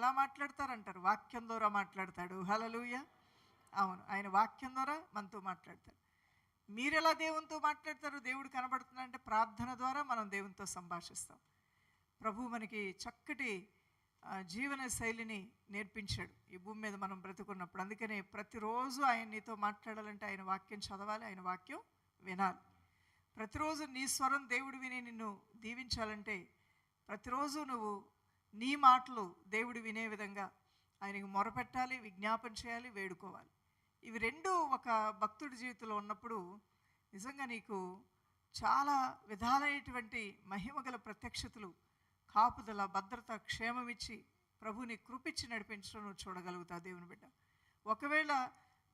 ఎలా మాట్లాడతారంటారు? వాక్యం ద్వారా మాట్లాడతాడు. హలలుయ అవును ఆయన వాక్యం ద్వారా మనతో మాట్లాడతాడు. మీరు ఎలా దేవునితో మాట్లాడతారు? దేవుడు కనబడుతున్నాడంటే ప్రార్థన ద్వారా మనం దేవునితో సంభాషిస్తాం. ప్రభు మనకి చక్కటి జీవన శైలిని నేర్పించాడు. ఈ భూమి మీద మనం బ్రతుకున్నప్పుడు. అందుకనే ప్రతిరోజు ఆయన నీతో మాట్లాడాలంటే ఆయన వాక్యం చదవాలి ఆయన వాక్యం వినాలి. ప్రతిరోజు నీ స్వరం దేవుడు విని నిన్ను దీవించాలంటే ప్రతిరోజు నువ్వు నీ మాటలు దేవుడు వినే విధంగా ఆయనకు మొరపెట్టాలి విజ్ఞాపన చేయాలి వేడుకోవాలి. ఇవి రెండు ఒక భక్తుడి జీవితంలో ఉన్నప్పుడు నిజంగా నీకు చాలా విధాలైనటువంటి మహిమగల ప్రత్యక్షతలు కాపుదల భద్రత క్షేమమిచ్చి ప్రభుని కృపిచ్చి నడిపించడం నువ్వు చూడగలుగుతావు దేవుని బిడ్డ. ఒకవేళ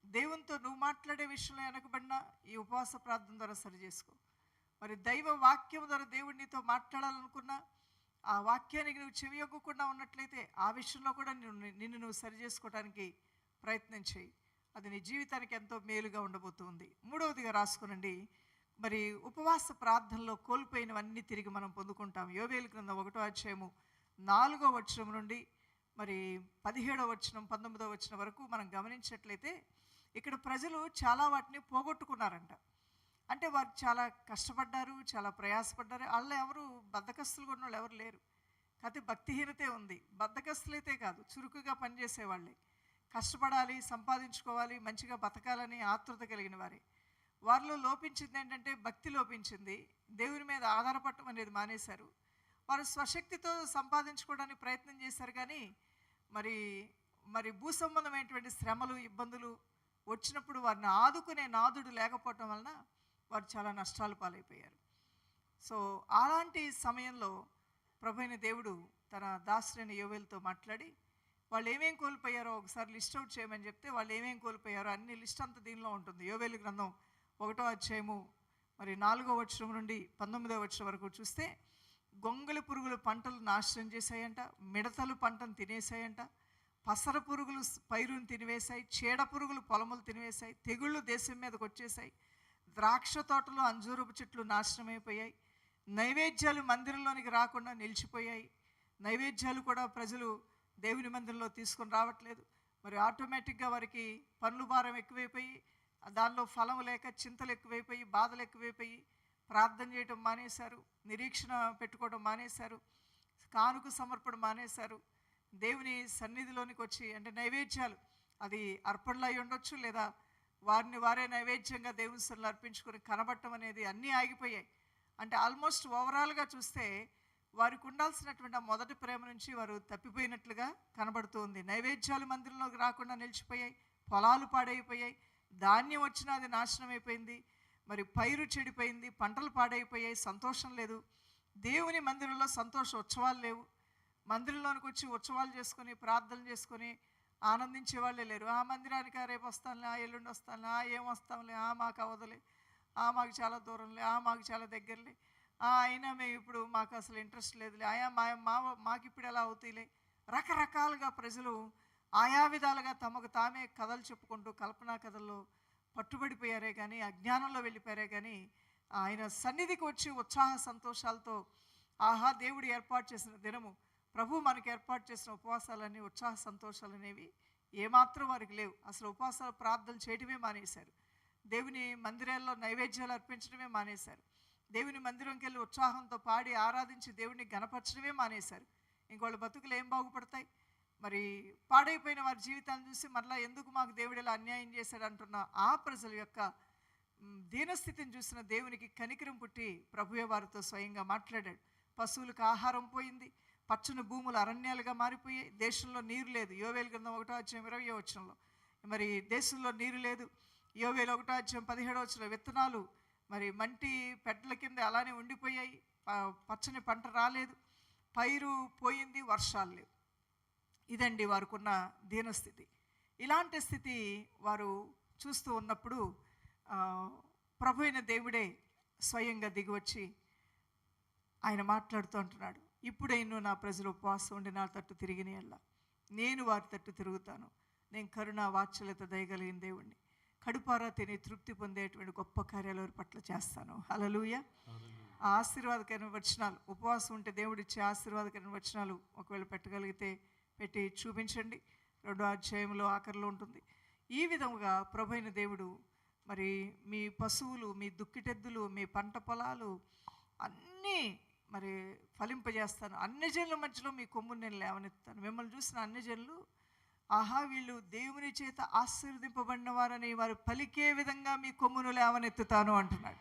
దేవునితో నువ్వు మాట్లాడే విషయంలో వెనకబడినా ఈ ఉపవాస ప్రార్థన ద్వారా సరి చేసుకో మరి దైవ వాక్యం ద్వారా దేవుడినితో మాట్లాడాలనుకున్నా ఆ వాక్యానికి నువ్వు చెవియొక్కకుండా ఉన్నట్లయితే ఆ విషయంలో కూడా నిన్ను నిన్ను నువ్వు సరి చేసుకోవడానికి ప్రయత్నం చేయి. అది నీ జీవితానికి ఎంతో మేలుగా ఉండబోతుంది. మూడవదిగా రాసుకునండి. మరి ఉపవాస ప్రార్థనలో కోల్పోయినవన్నీ తిరిగి మనం పొందుకుంటాం. యోవేలు క్రింద ఒకటో అధ్యాయము నాలుగో వచనం నుండి మరి పదిహేడో వచనం పంతొమ్మిదో వచనం వరకు మనం గమనించినట్లయితే ఇక్కడ ప్రజలు చాలా వాటిని పోగొట్టుకున్నారంట. అంటే వారు చాలా కష్టపడ్డారు చాలా ప్రయాసపడ్డారు. వాళ్ళు ఎవరు బద్దకస్తులు ఉన్న వాళ్ళు ఎవరు లేరు. కాకపోతే భక్తిహీనతే ఉంది. బద్దకస్తులైతే కాదు చురుకుగా పనిచేసేవాళ్ళే. కష్టపడాలి సంపాదించుకోవాలి మంచిగా బతకాలని ఆతృత కలిగిన వారే. వారిలో లోపించింది ఏంటంటే భక్తి లోపించింది. దేవుని మీద ఆధారపడటం అనేది మానేశారు. వారు స్వశక్తితో సంపాదించుకోవడానికి ప్రయత్నం చేశారు కానీ మరి మరి భూ సంబంధమైనటువంటి శ్రమలు ఇబ్బందులు వచ్చినప్పుడు వారిని ఆదుకునే నాదుడు లేకపోవటం వలన వారు చాలా నష్టాలు పాలైపోయారు. సో అలాంటి సమయంలో ప్రభైన దేవుడు తన దాసులైన యోవేలతో మాట్లాడి వాళ్ళు ఏమేం కోల్పోయారో ఒకసారి లిస్ట్ అవుట్ చేయమని చెప్తే వాళ్ళు ఏమేం కోల్పోయారో అన్ని లిస్ట్ అంతా దీనిలో ఉంటుంది. యోవేలు గ్రంథం ఒకటో అధ్యాయము మరి నాలుగో వచ్చరం నుండి పంతొమ్మిదో వచ్చరం వరకు చూస్తే గొంగళి పురుగులు పంటలు నాశనం చేశాయంట మిడతలు పంటను తినేసాయంట పసర పురుగులు పైరుని తినివేశాయి చీడ పురుగులు పొలములు తినివేశాయి తెగుళ్ళు దేశం మీదకి వచ్చేసాయి ద్రాక్ష తోటలు అంజూరపు చెట్లు నాశనమైపోయాయి. నైవేద్యాలు మందిరంలోనికి రాకుండా నిలిచిపోయాయి. నైవేద్యాలు కూడా ప్రజలు దేవుని మందిరంలో తీసుకొని రావట్లేదు. మరి ఆటోమేటిక్గా వారికి పనులు భారం ఎక్కువైపోయి దానిలో ఫలం లేక చింతలు ఎక్కువైపోయి బాధలు ఎక్కువైపోయి ప్రార్థన చేయటం మానేశారు. నిరీక్షణ పెట్టుకోవడం మానేశారు. కానుక సమర్పణ మానేశారు. దేవుని సన్నిధిలోనికి వచ్చి అంటే నైవేద్యాలు అది అర్పణలు అయి ఉండొచ్చు లేదా వారిని వారే నైవేద్యంగా దేవుని సన్నిధిలో అర్పించుకొని కనబడటం అనేది అన్నీ ఆగిపోయాయి. అంటే ఆల్మోస్ట్ ఓవరాల్గా చూస్తే వారికి ఉండాల్సినటువంటి ఆ మొదటి ప్రేమ నుంచి వారు తప్పిపోయినట్లుగా కనబడుతుంది నైవేద్యాలు మందిరంలోకి రాకుండా నిలిచిపోయాయి. పొలాలు పాడైపోయాయి. ధాన్యం వచ్చినా అది నాశనం అయిపోయింది. మరి పైరు చెడిపోయింది. పంటలు పాడైపోయాయి. సంతోషం లేదు. దేవుని మందిరంలో సంతోష ఉత్సవాలు లేవు. మందిరంలోనికి వచ్చి ఉత్సవాలు చేసుకొని ప్రార్థనలు చేసుకొని ఆనందించే వాళ్ళే లేరు. ఆ మందిరానికి రేపు వస్తానులే ఆ ఎల్లుండి వస్తానులే ఆ ఏం వస్తాంలే ఆ మాకు అవదలే ఆ మాకు చాలా దూరంలే ఆ మాకు చాలా దగ్గరలే. ఆ అయినా మేము ఇప్పుడు మాకు అసలు ఇంట్రెస్ట్ లేదులే. ఆయా మా మా మాకు ఇప్పుడు ఎలా అవుతాయిలే? రకరకాలుగా ప్రజలు ఆయా విధాలుగా తమకు తామే కథలు చెప్పుకుంటూ కల్పనా కథల్లో పట్టుబడిపోయారే కానీ అజ్ఞానంలో వెళ్ళిపోయారే కానీ ఆయన సన్నిధికి వచ్చి ఉత్సాహ సంతోషాలతో ఆహా దేవుడు ఏర్పాటు చేసిన దినము ప్రభు మనకి ఏర్పాటు చేసిన ఉపవాసాలన్నీ ఉత్సాహ సంతోషాలు అనేవి ఏమాత్రం వారికి లేవు. అసలు ఉపవాసాలు ప్రార్థనలు చేయడమే మానేశారు. దేవుని మందిరాల్లో నైవేద్యాలు అర్పించడమే మానేశారు. దేవుని మందిరంకి వెళ్ళి ఉత్సాహంతో పాడి ఆరాధించి దేవుని గణపరచడమే మానేశారు. ఇంకోళ్ళ బతుకులు ఏం బాగుపడతాయి? మరి పాడైపోయిన వారి జీవితాన్ని చూసి మరలా ఎందుకు మాకు దేవుడు ఇలా అన్యాయం చేశాడు అంటున్న ఆ ప్రజల యొక్క దీనస్థితిని చూసిన దేవునికి కనికరం పుట్టి ప్రభువే వారితో స్వయంగా మాట్లాడాడు. పశువులకు ఆహారం పోయింది. పచ్చని భూములు అరణ్యాలుగా మారిపోయాయి దేశంలో నీరు లేదు. యోవేలు గ్రంథం ఒకటో వచ్చిన ఇరవై వచ్చంలో మరి దేశంలో నీరు లేదు. యోవేలు ఒకటో వచ్చిన పదిహేడో వచ్చిన విత్తనాలు మరి మంటి పెట్టల కింద అలానే ఉండిపోయాయి. పచ్చని పంట రాలేదు. పైరు పోయింది వర్షాలు లేవు. ఇదండి వారికున్న దీనస్థితి. ఇలాంటి స్థితి వారు చూస్తూ ఉన్నప్పుడు ప్రభు అయిన దేవుడే స్వయంగా దిగివచ్చి ఆయన మాట్లాడుతూ అంటున్నాడు. ఇప్పుడైనా నా ప్రజలు ఉపవాసం ఉండి నా తట్టు తిరిగిన ఎళ్ళ నేను వారి తట్టు తిరుగుతాను. నేను కరుణ వాత్సల్యత దయగలిగిన దేవుణ్ణి. కడుపారా తిని తృప్తి పొందేటువంటి గొప్ప కార్యాలు పట్ల చేస్తాను? హలలుయ ఆ ఆశీర్వాదకరమైన వచనాలు. ఉపవాసం ఉంటే దేవుడు ఇచ్చే ఆశీర్వాదకరమైన వచనాలు ఒకవేళ పెట్టగలిగితే పెట్టి చూపించండి. రెండో అధ్యాయంలో ఆఖరిలో ఉంటుంది. ఈ విధముగా ప్రభైన దేవుడు మరి మీ పశువులు మీ దుక్కిటెద్దులు మీ పంట పొలాలు అన్నీ మరి ఫలింపజేస్తాను. అన్ని జనుల మధ్యలో మీ కొమ్ముని నేను లేవనెత్తాను మిమ్మల్ని చూసిన అన్ని జనులు ఆహా వీళ్ళు దేవుని చేత ఆశీర్వదింపబడిన వారని వారు పలికే విధంగా మీ కొమ్మును లేవనెత్తుతాను అంటున్నాడు.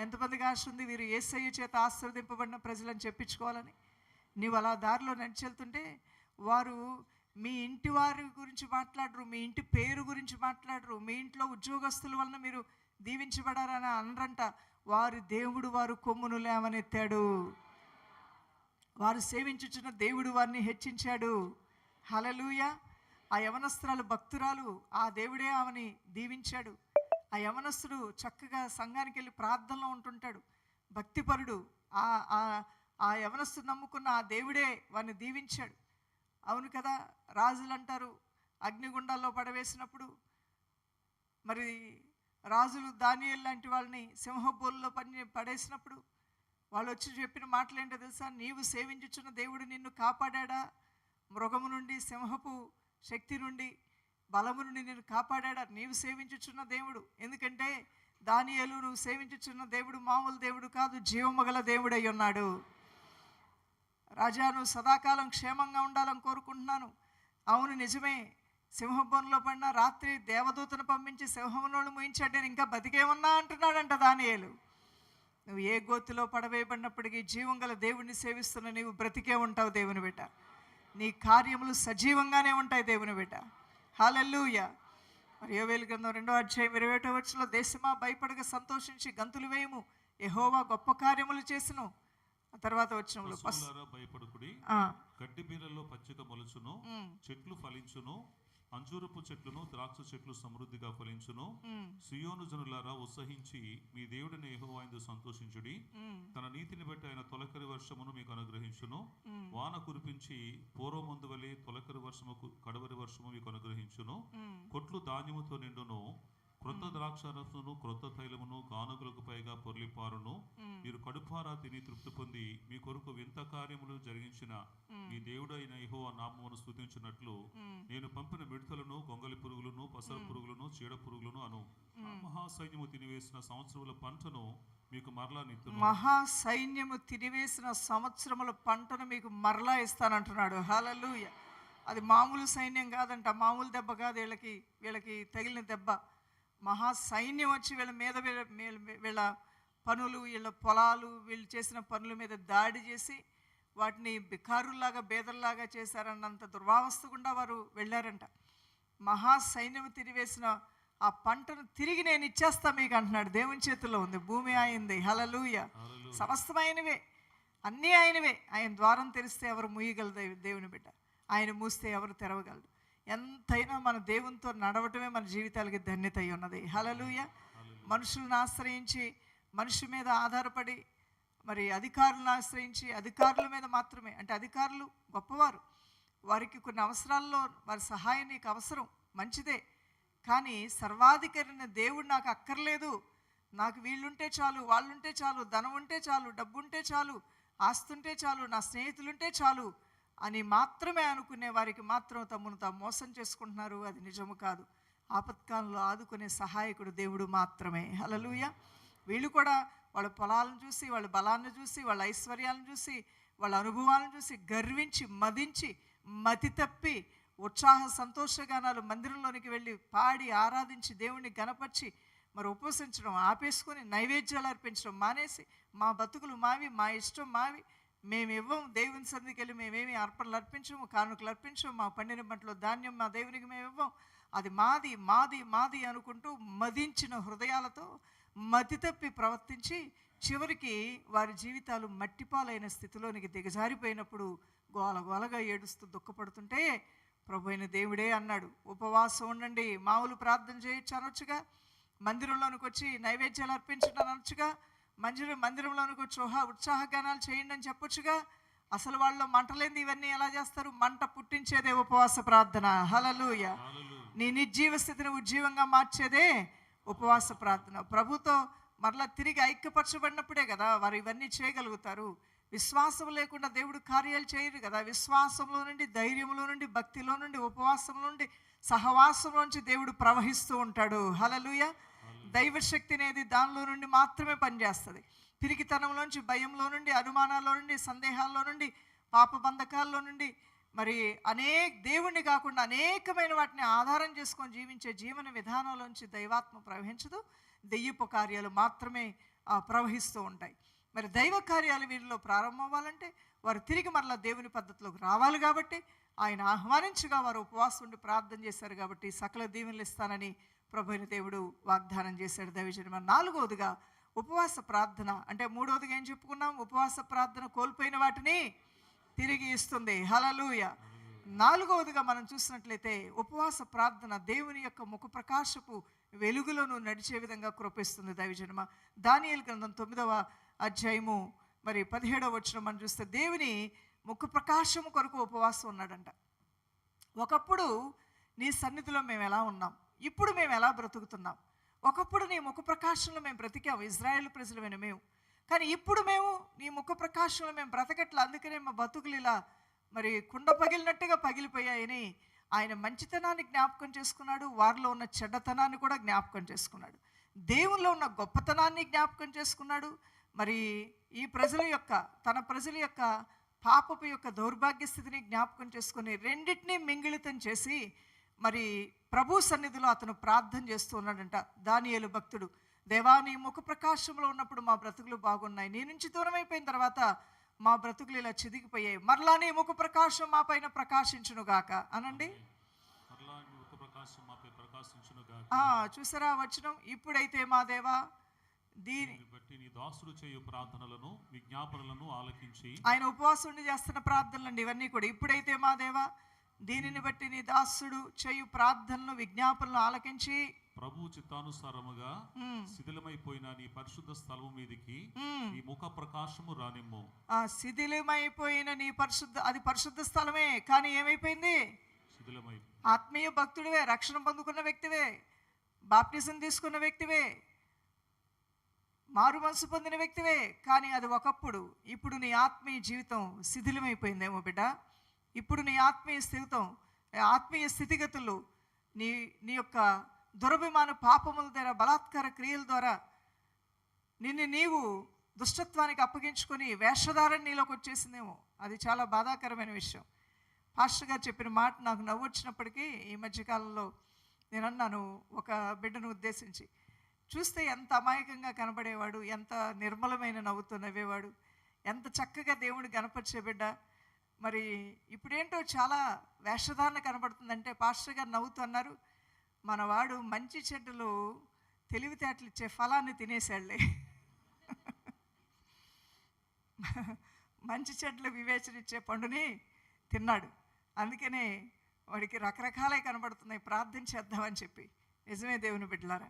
ఎంతమందికి ఆశ ఉంది వీరు ఏసయ్య చేత ఆశీర్వదింపబడిన ప్రజలని చెప్పించుకోవాలని? నీవు అలా దారిలో నడిచెళ్తుంటే వారు మీ ఇంటి వారి గురించి మాట్లాడరు మీ ఇంటి పేరు గురించి మాట్లాడరు మీ ఇంట్లో ఉద్యోగస్తుల వలన మీరు దీవించబడారని అనరంట. వారి దేవుడు వారు కొమ్మును లేవనెత్తాడు. వారు సేవించుచున్న దేవుడు వారిని హెచ్చించాడు. హలలుయ ఆ యవనస్త్రాలు భక్తురాలు ఆ దేవుడే ఆమెని దీవించాడు. ఆ యవనస్తుడు చక్కగా సంఘానికి వెళ్ళి ప్రార్థనలో ఉంటుంటాడు. భక్తిపరుడు ఆ ఆ ఆ యవనస్తుడు నమ్ముకున్న ఆ దేవుడే వారిని దీవించాడు. అవును కదా రాజులు అంటారు అగ్నిగుండాల్లో పడవేసినప్పుడు మరి రాజులు దానియల్ లాంటి వాళ్ళని సింహబోల్లో పని పడేసినప్పుడు వాళ్ళు వచ్చి చెప్పిన మాటలు ఏంటో తెలుసా? నీవు సేవించుచున్న దేవుడు నిన్ను కాపాడా మృగము నుండి సింహపు శక్తి నుండి బలము నుండి నిన్ను కాపాడా నీవు సేవించుచున్న దేవుడు. ఎందుకంటే దానియలు నువ్వు సేవించుచున్న దేవుడు మామూలు దేవుడు కాదు జీవమగల దేవుడై ఉన్నాడు. రాజా నువ్వు సదాకాలం క్షేమంగా ఉండాలని కోరుకుంటున్నాను. అవును నిజమే. సింహబోన్లో పడిన రాత్రి దేవదూతను పంపించి సింహంలోను ముయించాడు. నేను ఇంకా బతికే ఉన్నా అంటున్నాడంట దానియేలు. నువ్వు ఏ గోతిలో పడవేయబడినప్పటికీ జీవం గల దేవుడిని సేవిస్తున్న నీవు బ్రతికే ఉంటావు దేవుని బిడ్డ. నీ కార్యములు సజీవంగానే ఉంటాయి దేవుని బిడ్డ. హాలెల్లుయ. మరి యోవేలు గ్రంథం రెండో అధ్యాయం ఇరవై ఒకటో వచ్చలో దేశమా భయపడక సంతోషించి గంతులు వేయము. యెహోవా గొప్ప కార్యములు చేసిను. ఆ తర్వాత పశువులారా భయపడుకుడి. గడ్డి బీరల్లో పచ్చిక మొలుచును. చెట్లు ఫలించును. అంజూరపు చెట్లును ద్రాక్ష చెట్లు సమృద్ధిగా ఫలించును సియోను జనులారా ఉత్సహించి మీ దేవుడిని యెహోవాయందు సంతోషించుడి. తన నీతిని బట్టి ఆయన తొలకరి వర్షమును మీకు అనుగ్రహించును. వాన కురిపించి పూర్వమందు వలె తొలకరి వర్షము కడవరి వర్షము మీకు అనుగ్రహించును. కొట్లు ధాన్యముతో నిండును. క్రొత్త ద్రాక్షారసమును క్రొత్త తైలమును ఉమ్, కడుపారా తిని తృప్తి పొంది మీ కొరకు వింత కార్యములు జరిగించిన మీ దేవుడు అయిన ఇహో నామమును స్తుతించినట్లు ఉమ్. నేను పంపిన మిడతలను గొంగలి పురుగులను పసర పురుగులను చీడ పురుగులను అను. మహాసైన్యము తినివేసిన సంవత్సరముల పంటను మీకు మరలా మహా సైన్యము తినివేసిన సంవత్సరముల పంటను మీకు మరలా ఇస్తానంటున్నాడు. హలలుయ అది మామూలు సైన్యం కాదంట. మామూలు దెబ్బ కాదు వీళ్ళకి వీళ్ళకి తగిలిన దెబ్బ. మహా సైన్యం వచ్చి వీళ్ళ మీద వీళ్ళ- వీళ్ళ పనులు వీళ్ళ పొలాలు వీళ్ళు చేసిన పనుల మీద దాడి చేసి వాటిని బికారుల్లాగా బేదల్లాగా చేశారన్నంత దుర్వావస్థ గుండా వారు వెళ్ళారంట. మహా సైన్యం తిరివేసిన ఆ పంటను తిరిగి నేను ఇచ్చేస్తా మీకు అంటున్నాడు. దేవుని చేతుల్లో ఉంది. భూమి అయింది హలలుయ. సమస్తమైనవే అన్నీ ఆయనవే. ఆయన ద్వారం తెరిస్తే ఎవరు మూయగలరు దేవు- దేవుని బిడ్డ. ఆయన మూస్తే ఎవరు తెరవగలరు. ఎంతైనా మన దేవునితో నడవటమే మన జీవితాలకి ధన్యత అయి ఉన్నది హలలుయ మనుషులను ఆశ్రయించి మనిషి మీద ఆధారపడి మరి అధికారులను ఆశ్రయించి అధికారుల మీద మాత్రమే అంటే అధికారులు గొప్పవారు. వారికి కొన్ని అవసరాల్లో వారి సహాయం నీకు అవసరం మంచిదే. కానీ సర్వాధికారిన దేవుడు నాకు అక్కర్లేదు. నాకు వీళ్ళుంటే చాలు వాళ్ళుంటే చాలు ధనం ఉంటే చాలు డబ్బు ఉంటే చాలు ఆస్తుంటే చాలు నా స్నేహితులుంటే చాలు అని మాత్రమే అనుకునే వారికి మాత్రం తమను తాము మోసం చేసుకుంటున్నారు. అది నిజము కాదు. ఆపత్కాలంలో ఆదుకునే సహాయకుడు దేవుడు మాత్రమే. హలలుయ వీళ్ళు కూడా వాళ్ళ పొలాలను చూసి వాళ్ళ బలాన్ని చూసి వాళ్ళ ఐశ్వర్యాలను చూసి వాళ్ళ అనుభవాలను చూసి గర్వించి మదించి మతి తప్పి ఉత్సాహ సంతోషగానాలు మందిరంలోనికి వెళ్ళి పాడి ఆరాధించి దేవుణ్ణి గనపరిచి మరి ఉపవసించడం ఆపేసుకొని నైవేద్యాలు అర్పించడం మానేసి మా బతుకులు మావి మా ఇష్టం మావి మేము ఇవ్వం దేవుని సన్నిధికి వెళ్ళి మేమేమి అర్పణలు అర్పించము కానుకలు అర్పించము మా పండిన పంటలో ధాన్యం మా దేవునికి మేము ఇవ్వం అది మాది మాది మాది అనుకుంటూ మదించిన హృదయాలతో మతి తప్పి ప్రవర్తించి చివరికి వారి జీవితాలు మట్టిపాలైన స్థితిలోనికి దిగజారిపోయినప్పుడు గోల గోలగా ఏడుస్తూ దుఃఖపడుతుంటే ప్రభు అయిన దేవుడే అన్నాడు. ఉపవాసం ఉండండి మామూలు ప్రార్థన చేయొచ్చు అనొచ్చుగా. మందిరంలోనికి వచ్చి నైవేద్యాలు అర్పించడం అనొచ్చుగా. మందిరం మందిరంలోనికి వచ్చి ఉహా ఉత్సాహగానాలు చేయండి అని చెప్పొచ్చుగా. అసలు వాళ్ళు మంటలేంది? ఇవన్నీ ఎలా చేస్తారు? మంట పుట్టించేదే ఉపవాస ప్రార్థన. హలలుయ. నీ నిర్జీవ స్థితిని ఉజ్జీవంగా మార్చేదే ఉపవాస ప్రార్థన. ప్రభుతో మరలా తిరిగి ఐక్యపరచబడినప్పుడే కదా వారు ఇవన్నీ చేయగలుగుతారు. విశ్వాసం లేకుండా దేవుడు కార్యాలు చేయరు కదా. విశ్వాసంలో నుండి ధైర్యంలో నుండి భక్తిలో నుండి ఉపవాసం నుండి సహవాసంలోంచి దేవుడు ప్రవహిస్తూ ఉంటాడు. హలలుయ దైవశక్తి అనేది దానిలో నుండి మాత్రమే పనిచేస్తుంది. పిరికితనంలోంచి భయంలో నుండి అనుమానాల్లో నుండి సందేహాల్లో నుండి పాప బంధకాల్లో నుండి మరి అనేక దేవుణ్ణి కాకుండా అనేకమైన వాటిని ఆధారం చేసుకొని జీవించే జీవన విధానంలోంచి దైవాత్మ ప్రవహించదు. దెయ్యపు కార్యాలు మాత్రమే ఆ, ప్రవహిస్తూ ఉంటాయి. మరి దైవ కార్యాలు వీరిలో ప్రారంభం అవ్వాలంటే వారు తిరిగి మరలా దేవుని పద్ధతిలోకి రావాలి కాబట్టి ఆయన ఆహ్వానించగా వారు ఉపవాసం ఉండి ప్రార్థన చేశారు కాబట్టి సకల దీవెనలు ఇస్తానని ప్రభుని దేవుడు వాగ్దానం చేశాడు. దైవజనమ నాలుగవదిగా ఉపవాస ప్రార్థన. అంటే మూడవదిగా ఏం చెప్పుకున్నాం? ఉపవాస ప్రార్థన కోల్పోయిన వాటిని తిరిగి ఇస్తుంది. హలలుయ నాలుగవదిగా మనం చూసినట్లయితే ఉపవాస ప్రార్థన దేవుని యొక్క ముఖ ప్రకాశపు వెలుగులోను నడిచే విధంగా కృపిస్తుంది దైవజనమ. దానియల్ గ్రంథం తొమ్మిదవ అధ్యాయము మరి పదిహేడవ వచ్చిన మనం చూస్తే దేవుని ముఖ ప్రకాశము కొరకు ఉపవాసం ఉన్నాడంట. ఒకప్పుడు నీ సన్నిధిలో మేము ఎలా ఉన్నాం? ఇప్పుడు మేము ఎలా బ్రతుకుతున్నాం? ఒకప్పుడు నీ ముఖ ప్రకాశంలో మేము బ్రతికాము ఇజ్రాయెల్ ప్రజలమైన మేము. కానీ ఇప్పుడు మేము నీ ముఖ ప్రకాశంలో మేము బ్రతకట్లా. అందుకనే మా బతుకులు ఇలా మరి కుండ పగిలినట్టుగా పగిలిపోయాయని ఆయన మంచితనాన్ని జ్ఞాపకం చేసుకున్నాడు. వారిలో ఉన్న చెడ్డతనాన్ని కూడా జ్ఞాపకం చేసుకున్నాడు. దేవుల్లో ఉన్న గొప్పతనాన్ని జ్ఞాపకం చేసుకున్నాడు. మరి ఈ ప్రజల యొక్క తన ప్రజల యొక్క పాపపు యొక్క దౌర్భాగ్య స్థితిని జ్ఞాపకం చేసుకుని రెండింటినీ మింగిళితం చేసి మరి ప్రభు సన్నిధిలో అతను ప్రార్థన చేస్తూ ఉన్నాడంట. దానియేలు భక్తుడు దేవా నీ ముఖ ప్రకాశంలో ఉన్నప్పుడు మా బ్రతుకులు బాగున్నాయి. నీ నుంచి దూరం అయిపోయిన తర్వాత మా బ్రతుకులు ఇలా చిదిగిపోయాయి. మరలా నీ ముఖ ప్రకాశం మా పైన ప్రకాశించును గాక. అనండి? చూసారా వచనం? ఇప్పుడైతే మా దేవా దీని దీనిని బట్టి నీ దాసుడు చేయు ప్రార్థనలను విజ్ఞాపనలను ఆలకించి ఆయన ఉపవాసం ఉండి చేస్తున్న ప్రార్థనలండి ఇవన్నీ కూడా. ఇప్పుడైతే మా దేవా దీనిని బట్టి నీ దాసుడు చేయు ప్రార్థనలు విజ్ఞాపనలు ఆలకించి ప్రభు చిత్తానుసారముగా ఉమ్, శిథిలమైపోయిన నీ పరిశుద్ధ స్థలము మీదికి ఉమ్, నీ ముఖ ప్రకాశము రానిమ్ము. ఆ శిథిలమైపోయిన నీ పరిశుద్ధ అది పరిశుద్ధ స్థలమే కానీ ఏమైపోయింది? శిథిలమై ఆత్మీయ భక్తుడివే రక్షణ పొందుకున్న వ్యక్తివే బాప్టిజం తీసుకున్న వ్యక్తివే మారు మనసు పొందిన వ్యక్తివే కానీ అది ఒకప్పుడు ఇప్పుడు నీ ఆత్మీయ జీవితం శిథిలమైపోయిందేమో బిడ్డ. ఇప్పుడు నీ ఆత్మీయ స్థితితం ఆత్మీయ స్థితిగతులు నీ నీ యొక్క దురభిమాన పాపముల ద్వారా బలాత్కార క్రియల ద్వారా నిన్ను నీవు దుష్టత్వానికి అప్పగించుకొని వేషధారణ నీలోకి వచ్చేసిందేమో. అది చాలా బాధాకరమైన విషయం. పాస్టర్ గారు చెప్పిన మాట నాకు నవ్వు వచ్చినప్పటికీ ఈ మధ్యకాలంలో నేను అన్నాను ఒక బిడ్డను ఉద్దేశించి. చూస్తే ఎంత అమాయకంగా కనబడేవాడు ఎంత నిర్మలమైన నవ్వుతో నవ్వేవాడు ఎంత చక్కగా దేవుడు కనపరిచే బిడ్డ. మరి ఇప్పుడేంటో చాలా వేషధారణ కనబడుతుందంటే పాస్టర్ గారు నవ్వుతూ అన్నారు మనవాడు మంచి చెడ్డలు తెలివితేటలు ఇచ్చే ఫలాన్ని తినేసాడులే మంచి చెడ్ల వివేచన ఇచ్చే పండుని తిన్నాడు. అందుకనే వాడికి రకరకాలే కనబడుతున్నాయి. ప్రార్థన చేద్దామని చెప్పి. నిజమే దేవుని బిడ్డలారా.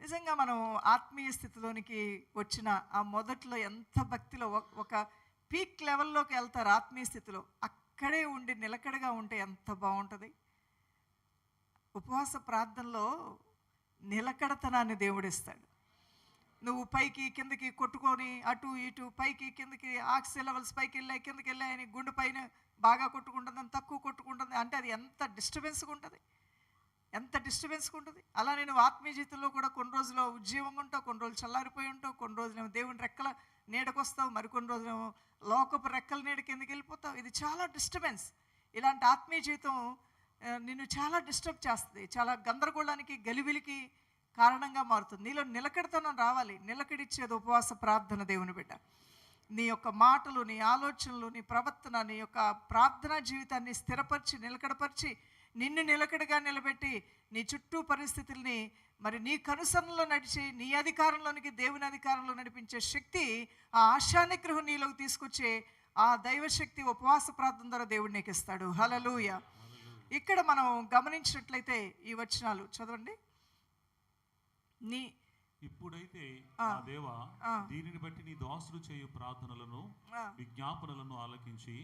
నిజంగా మనం ఆత్మీయ స్థితిలోనికి వచ్చిన ఆ మొదట్లో ఎంత భక్తిలో ఒక- ఒక పీక్ లెవెల్లోకి వెళ్తారు ఆత్మీయ స్థితిలో. అక్కడే ఉండి నిలకడగా ఉంటే ఎంత బాగుంటుంది. ఉపవాస ప్రార్థనలో నిలకడతనాన్ని దేవుడిస్తాడు. నువ్వు పైకి కిందకి కొట్టుకొని అటు ఇటు పైకి కిందకి ఆక్సిజన్ లెవెల్స్ పైకి వెళ్ళాయి కిందకి వెళ్ళాయని గుండె పైన బాగా కొట్టుకుంటుంది తక్కువ కొట్టుకుంటుంది అంటే అది ఎంత డిస్టర్బెన్స్గా ఉంటుంది? ఎంత డిస్టర్బెన్స్గా ఉంటుంది? అలా నేను ఆత్మీయ జీవితంలో కూడా కొన్ని రోజులు ఉజ్జీవంగా ఉంటావు కొన్ని రోజులు చల్లారిపోయి ఉంటావు కొన్ని రోజులు దేవుని రెక్కల నీడకొస్తావు మరికొన్ని రోజులేమో లోకపు రెక్కల నీడ కిందకి వెళ్ళిపోతావు. ఇది చాలా డిస్టర్బెన్స్ ఇలాంటి ఆత్మీయ జీవితం నిన్ను చాలా డిస్టర్బ్ చేస్తుంది. చాలా గందరగోళానికి గలిబిలికి కారణంగా మారుతుంది. నీలో నిలకడతనం రావాలి. నిలకడిచ్చేది ఉపవాస ప్రార్థన దేవుని బిడ్డ. నీ యొక్క మాటలు నీ ఆలోచనలు నీ ప్రవర్తన నీ యొక్క ప్రార్థనా జీవితాన్ని స్థిరపరిచి నిలకడపరిచి నిన్ను నిలకడగా నిలబెట్టి నీ చుట్టూ పరిస్థితుల్ని మరి నీ కనుసరణలో నడిచి నీ అధికారంలోనికి దేవుని అధికారంలో నడిపించే శక్తి ఆ ఆశానిగ్రహం నీలోకి తీసుకొచ్చే ఆ దైవశక్తి ఉపవాస ప్రార్థన ద్వారా దేవుడు నీకు ఇస్తాడు. హలలుయ ఇక్కడ మనం గమనించినట్లయితే ఈ వచనాలు. చదవండి. నీ ఇప్పుడైతే దేవా. దీనిని బట్టి నీ దాసుడు చేయు ప్రార్థనలను విజ్ఞాపనలను ఆలకించి.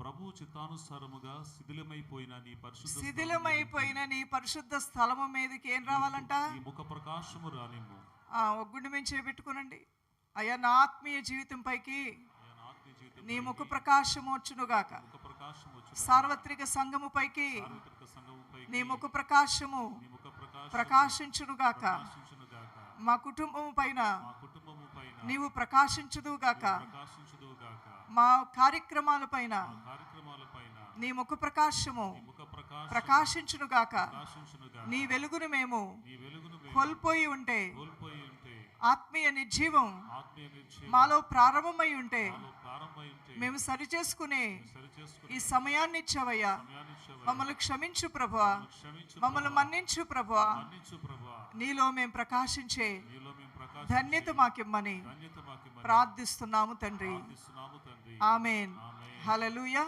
ప్రభు చిత్తానుసారముగా శిథిలమైపోయిన నీ పరిశుద్ధ స్థలము శిథిలమైపోయిన నీ పరిశుద్ధ స్థలము మీదకి ఏం రావాలంట? ముఖ ప్రకాశము రానిమ్ము ఆ, ఒక గుండె మీద చేపెట్టుకోనండి అయ్యా నా ఆత్మీయ జీవితం పైకి నీ ముఖ ప్రకాశము వచ్చునుగాక. ముఖ సార్వత్రిక సంఘముపైకి నీ ముఖ ప్రకాశము ప్రకాశించునుగాక మా కుటుంబము పైన నీవు ప్రకాశించుదుగాక మా కార్యక్రమాల పైన నీ ముఖ ప్రకాశము ప్రకాశించునుగాక నీ వెలుగును మేము కోల్పోయి ఉంటే ఆత్మీయ నిర్జీవం మాలో ప్రారంభమై ఉంటే మేము సరిచేసుకునే సరిచేసుకుని ఈ సమయాన్ని ఇచ్చావయ్యా. మమ్మల్ని క్షమించు క్షమించు మమ్మల్ని మన్నించు ప్రభా నీలో మేము ప్రకాశించే ధన్యత మాకిమ్మని ప్రార్థిస్తున్నాము తండ్రి. ఆమెన్. హల్లెలూయా.